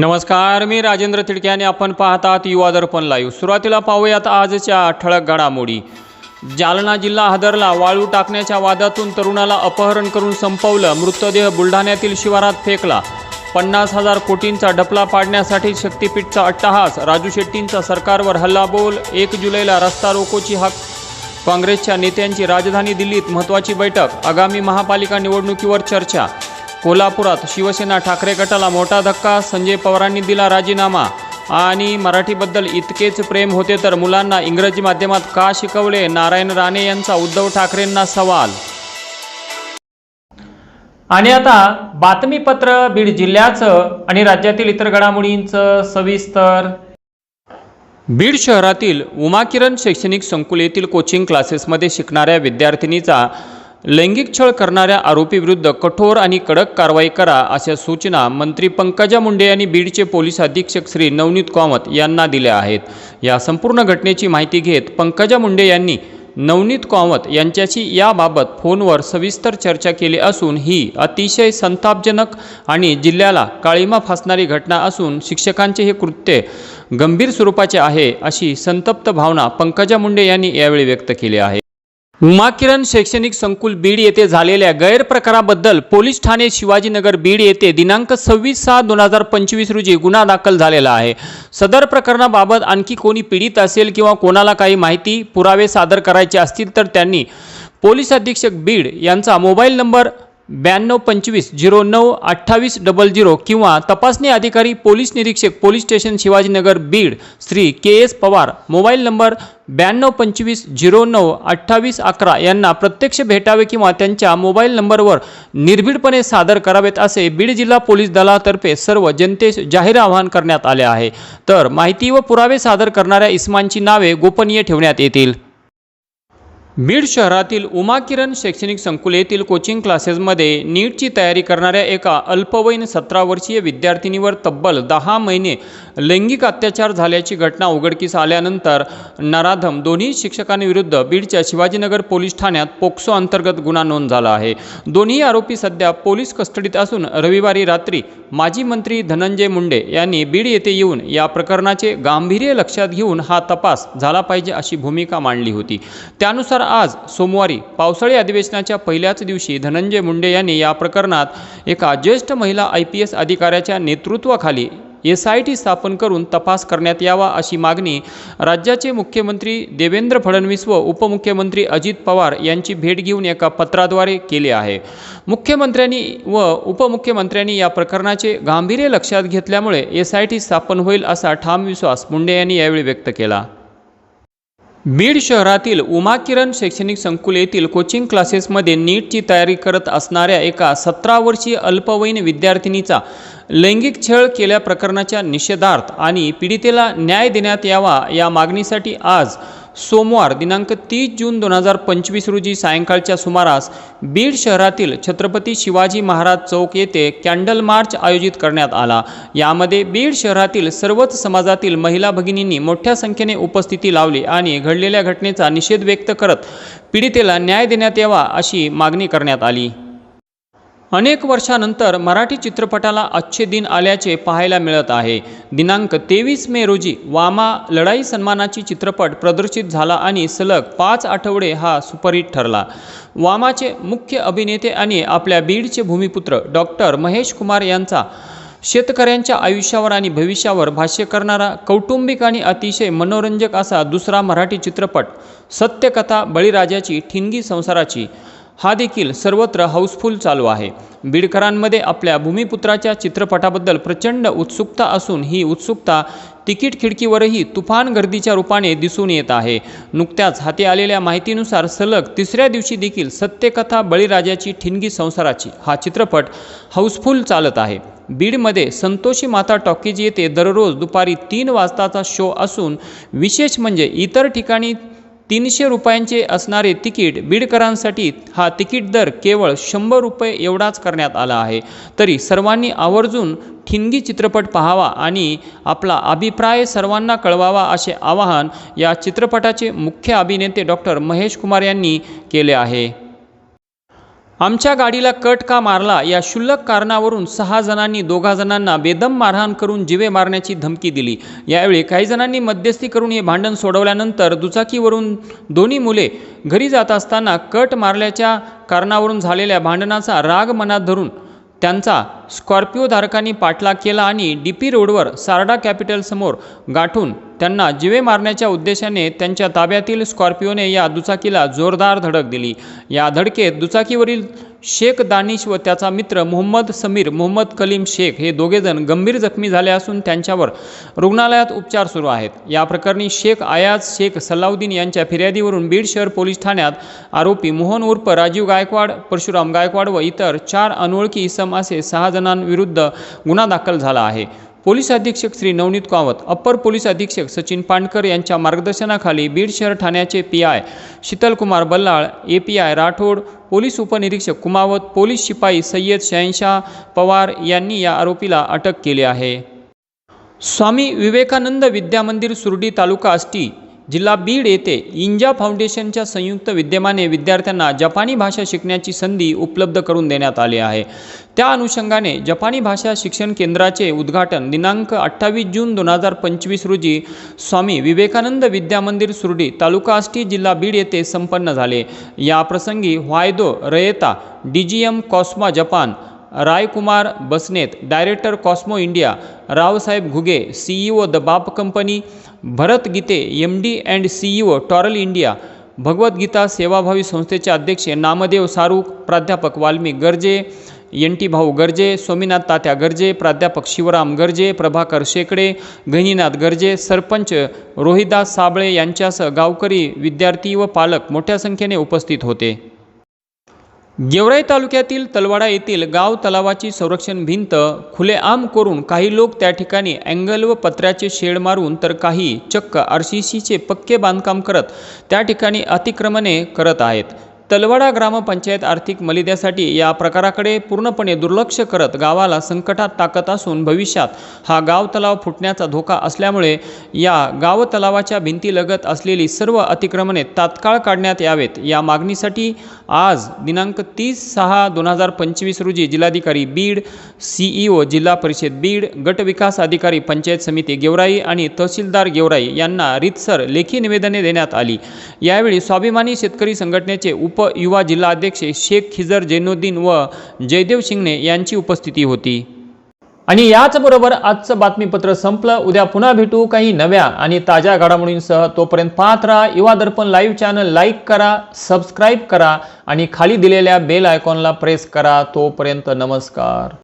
नमस्कार मी राजेंद्र तिडके आणि आपण पाहतात युवा दर्पण लाईव्ह सुरुवातीला पाहूयात आजच्या ठळक घडामोडी. जालना जिल्हा हादरला वाळू टाकण्याच्या वादातून तरुणाला अपहरण करून संपवलं. मृतदेह बुलढाण्यातील शिवारात फेकला. पन्नास हजार कोटींचा डपला पाडण्यासाठी शक्तीपीठचा अट्टहास. राजू शेट्टींचा सरकारवर हल्लाबोल. एक जुलैला रस्ता रोकोची हक. काँग्रेसच्या नेत्यांची राजधानी दिल्लीत महत्त्वाची बैठक. आगामी महापालिका निवडणुकीवर चर्चा. कोल्हापुरात शिवसेना ठाकरे गटाला मोठा धक्का संजय पवारांनी दिला राजीनामा. आणि मराठीबद्दल इतकेच प्रेम होते तर मुलांना इंग्रजी माध्यमात का शिकवले? नारायण राणे यांचा उद्धव ठाकरेंना सवाल. आणि आता बातमीपत्र बीड जिल्ह्याचं आणि राज्यातील इतर घडामोडींचं सविस्तर. बीड शहरातील उमाकिरण शैक्षणिक संकुल येथील कोचिंग क्लासेसमध्ये शिकणाऱ्या विद्यार्थिनीचा लैंगिक छळ करणाऱ्या आरोपीविरुद्ध कठोर आणि कडक कारवाई करा अशा सूचना मंत्री पंकजा मुंडे यांनी बीडचे पोलीस अधीक्षक श्री नवनीत कामत यांना दिल्या आहेत. या संपूर्ण घटनेची माहिती घेत पंकजा मुंडे यांनी नवनीत कामत यांच्याशी याबाबत फोनवर सविस्तर चर्चा केली असून ही अतिशय संतापजनक आणि जिल्ह्याला काळीमा फासणारी घटना असून शिक्षकांचे हे कृत्य गंभीर स्वरूपाचे आहे अशी संतप्त भावना पंकजा मुंडे यांनी यावेळी व्यक्त केली आहे. उमाकिरण शैक्षणिक संकुल बीड येथे झालेल्या गैरप्रकाराबद्दल पोलीस ठाणे शिवाजीनगर बीड येथे दिनांक सव्वीस सहा दोन हजार पंचवीस रोजी गुन्हा दाखल झालेला आहे. सदर प्रकरणाबाबत आणखी कोणी पीडित असेल किंवा कोणाला काही माहिती पुरावे सादर करायचे असतील तर त्यांनी पोलीस अधीक्षक बीड यांचा मोबाईल नंबर ब्याण्णव पंचवीस झिरो नऊ अठ्ठावीस डबल झिरो किंवा तपासणी अधिकारी पोलीस निरीक्षक police station Shivajinagar Beed Shri K S Pawar. Mobile number ब्याण्णव पंचवीस झिरो नऊ अठ्ठावीस अकरा यांना प्रत्यक्ष भेटावे किंवा त्यांच्या मोबाईल नंबरवर निर्भीडपणे सादर करावेत असे बीड जिल्हा पोलीस दलातर्फे सर्व जनतेस जाहीर आवाहन करण्यात आले आहे. तर माहिती व पुरावे सादर करणाऱ्या इस्मांची नावे गोपनीय ठेवण्यात येतील. बीड शहरातील उमाकिरण शैक्षणिक संकुल येथील कोचिंग क्लासेसमध्ये नीटची तयारी करणाऱ्या एका अल्पवयीन सतरा वर्षीय विद्यार्थिनीवर तब्बल दहा महिने लैंगिक अत्याचार झाल्याची घटना उघडकीस आल्यानंतर नराधम दोन्ही शिक्षकांविरुद्ध बीडच्या शिवाजीनगर पोलीस ठाण्यात पोक्सो अंतर्गत गुन्हा नोंद झाला आहे. दोन्ही आरोपी सध्या पोलीस कस्टडीत असून रविवारी रात्री माजी मंत्री धनंजय मुंडे यांनी बीड येथे येऊन या प्रकरणाचे गांभीर्य लक्षात घेऊन हा तपास झाला पाहिजे अशी भूमिका मांडली होती. त्यानुसार आज सोमवारी पावसाळी अधिवेशनाच्या पहिल्याच दिवशी धनंजय मुंडे यांनी या प्रकरणात एका ज्येष्ठ महिला आय पी एस अधिकाऱ्याच्या नेतृत्वाखाली एस आय टी स्थापन करून तपास करण्यात यावा अशी मागणी राज्याचे मुख्यमंत्री देवेंद्र फडणवीस व उपमुख्यमंत्री अजित पवार यांची भेट घेऊन एका पत्राद्वारे केली आहे. मुख्यमंत्र्यांनी व उपमुख्यमंत्र्यांनी या प्रकरणाचे गांभीर्य लक्षात घेतल्यामुळे एस आय टी स्थापन होईल असा ठाम विश्वास मुंडे यांनी यावेळी व्यक्त केला. बीड शहरातील उमाकिरण शैक्षणिक संकुल येथील कोचिंग क्लासेसमध्ये नीटची तयारी करत असणाऱ्या एका सतरा वर्षीय अल्पवयीन विद्यार्थिनीचा लैंगिक छळ केल्या प्रकरणाच्या निषेधार्थ आणि पीडितेला न्याय देण्यात यावा या मागणीसाठी आज सोमवार दिनांक तीस जून दोन हजार पंचवीस रोजी सायंकाळच्या सुमारास बीड शहरातील छत्रपती शिवाजी महाराज चौक येथे कॅन्डल मार्च आयोजित करण्यात आला. यामध्ये बीड शहरातील सर्वच समाजातील महिला भगिनींनी मोठ्या संख्येने उपस्थिती लावली आणि घडलेल्या घटनेचा निषेध व्यक्त करत पीडितेला न्याय देण्यात यावा अशी मागणी करण्यात आली. अनेक वर्षानंतर मराठी चित्रपटाला अच्छे दिन आल्याचे पाहायला मिळत आहे. दिनांक तेवीस मे रोजी वामा लढाई सन्मानाची चित्रपट प्रदर्शित झाला आणि सलग पाच आठवडे हा सुपरहिट ठरला. वामाचे मुख्य अभिनेते आणि आपल्या बीडचे भूमिपुत्र डॉक्टर महेश कुमार यांचा शेतकऱ्यांच्या आयुष्यावर आणि भविष्यावर भाष्य करणारा कौटुंबिक आणि अतिशय मनोरंजक असा दुसरा मराठी चित्रपट सत्यकथा बळीराजाची ठिणगी संसाराची. हा देखील सर्वत्र हाऊसफुल चालू आहे. बीडकरांमध्ये आपल्या भूमिपुत्राच्या चित्रपटाबद्दल प्रचंड उत्सुकता असून ही उत्सुकता तिकीट खिडकीवरही तुफान गर्दीच्या रूपाने दिसून येत आहे. नुकत्याच हाती आलेल्या माहितीनुसार सलग तिसऱ्या दिवशी देखील सत्यकथा बळीराजाची ठिणगी संसाराची हा चित्रपट हाऊसफुल चालत आहे. बीडमध्ये संतोषी माता टॉकीज येथे दररोज दुपारी तीन वाजताचा शो असून विशेष म्हणजे इतर ठिकाणी तीनशे रुपयांचे असणारे तिकीट बीडकरांसाठी हा तिकीट दर केवळ शंभर रुपये एवढाच करण्यात आला आहे. तरी सर्वांनी आवर्जून ठिणगी चित्रपट पाहावा आणि आपला अभिप्राय सर्वांना कळवावा असे आवाहन या चित्रपटाचे मुख्य अभिनेते डॉक्टर महेश कुमार यांनी केले आहे. आमच्या गाडीला कट का मारला या क्षुल्लक कारणावरून सहा जणांनी दोघा जणांना बेदम मारहाण करून जिवे मारण्याची धमकी दिली. यावेळी काही जणांनी मध्यस्थी करून हे भांडण सोडवल्यानंतर दुचाकीवरून दोन्ही मुले घरी जात असताना कट मारल्याच्या कारणावरून झालेल्या भांडणाचा राग मनात धरून त्यांचा स्कॉर्पिओ धारकांनी पाठलाग केला आणि डी पी रोडवर सारडा कॅपिटलसमोर गाठून त्यांना जिवे मारण्याच्या उद्देशाने त्यांच्या ताब्यातील स्कॉर्पिओने या दुचाकीला जोरदार धडक दिली. या धडकेत दुचाकीवरील शेख दानिश व त्याचा मित्र मोहम्मद समीर मोहम्मद कलीम शेख हे दोघेजण गंभीर जखमी झाले असून त्यांच्यावर रुग्णालयात उपचार सुरू आहेत. या प्रकरणी शेख आयाज शेख सल्लाउद्दीन यांच्या फिर्यादीवरून बीड शहर पोलीस ठाण्यात आरोपी मोहन उर्फ राजीव गायकवाड परशुराम गायकवाड व इतर चार अनोळखी इसम असे सहा जणांविरुद्ध गुन्हा दाखल झाला आहे. पोलीस अधीक्षक श्री नवनीत कावत अप्पर पोलीस अधीक्षक सचिन पांडकर यांच्या मार्गदर्शनाखाली बीड शहर ठाण्याचे P I Sheetalkumar Ballal A P I Rathod police उपनिरीक्षक कुमावत पोलीस शिपाई सय्यद शहनशाह पवार यांनी या आरोपीला अटक केली आहे. स्वामी विवेकानंद विद्यामंदिर सुर्डी तालुका आष्टी जिल्हा बीड येथे इंजा फाउंडेशनच्या संयुक्त विद्यमाने विद्यार्थ्यांना जपानी भाषा शिकण्याची संधी उपलब्ध करून देण्यात आली आहे. त्या अनुषंगाने जपानी भाषा शिक्षण केंद्राचे उद्घाटन दिनांक अठ्ठावीस जून दोन हजार पंचवीस रोजी स्वामी विवेकानंद विद्यामंदिर सुर्डी तालुका आष्टी जिल्हा बीड येथे संपन्न झाले. या प्रसंगी व्हायदो रयता D G M Cosmo Japan Raikumar Basnet director Cosmo India Raosaheb Ghuge CEO the Baap company Bharat Gite M D and CEO Taural India Bhagavadgita सेवाभावी संस्थेचे अध्यक्ष नामदेव सारूक प्राध्यापक वाल्मिक गर्जे एन टी भाऊ गर्जे स्वामीनाथ तात्या गर्जे प्राध्यापक शिवराम गर्जे प्रभाकर शेकडे गहिनीनाथ गर्जे सरपंच रोहिदास साबळे यांच्यासह गावकरी विद्यार्थी व पालक मोठ्या संख्येने उपस्थित होते. गेवराई तालुक्यातील तलवाडा येथील गाव तलावाची संरक्षण भिंत खुलेआम करून काही लोक त्या ठिकाणी अँगल व पत्र्याचे शेड मारून तर काही चक्क आर सी सीचे पक्के बांधकाम करत त्या ठिकाणी अतिक्रमणे करत आहेत. तलवाडा ग्रामपंचायत आर्थिक मलिद्यासाठी या प्रकाराकडे पूर्णपणे दुर्लक्ष करत गावाला संकटात टाकत असून भविष्यात हा गाव तलाव फुटण्याचा धोका असल्यामुळे या गाव तलावाच्या भिंतीलगत असलेली सर्व अतिक्रमणे तात्काळ काढण्यात यावेत. या मागणीसाठी आज दिनांक तीस सहा दोन हजार पंचवीस रोजी जिल्हाधिकारी बीड सीईओ जिल्हा परिषद बीड गट विकास अधिकारी पंचायत समिती गेवराई आणि तहसीलदार गेवराई यांना रीतसर लेखी निवेदने देण्यात आली. यावेळी स्वाभिमानी शेतकरी संघटनेचे उप युवा जिल्हाध्यक्ष शेख खिजर जैनुद्दीन व जयदेव शिंगणे यांची उपस्थिती होती. आणि याचबरोबर आजचं बातमीपत्र संपलं. उद्या पुन्हा भेटू काही नव्या आणि ताज्या घडामोडींसह. तोपर्यंत पाहत राहा Yuva Darpan live channel. Like करा सबस्क्राईब करा आणि खाली दिलेल्या बेल आयकॉनला प्रेस करा. तोपर्यंत नमस्कार.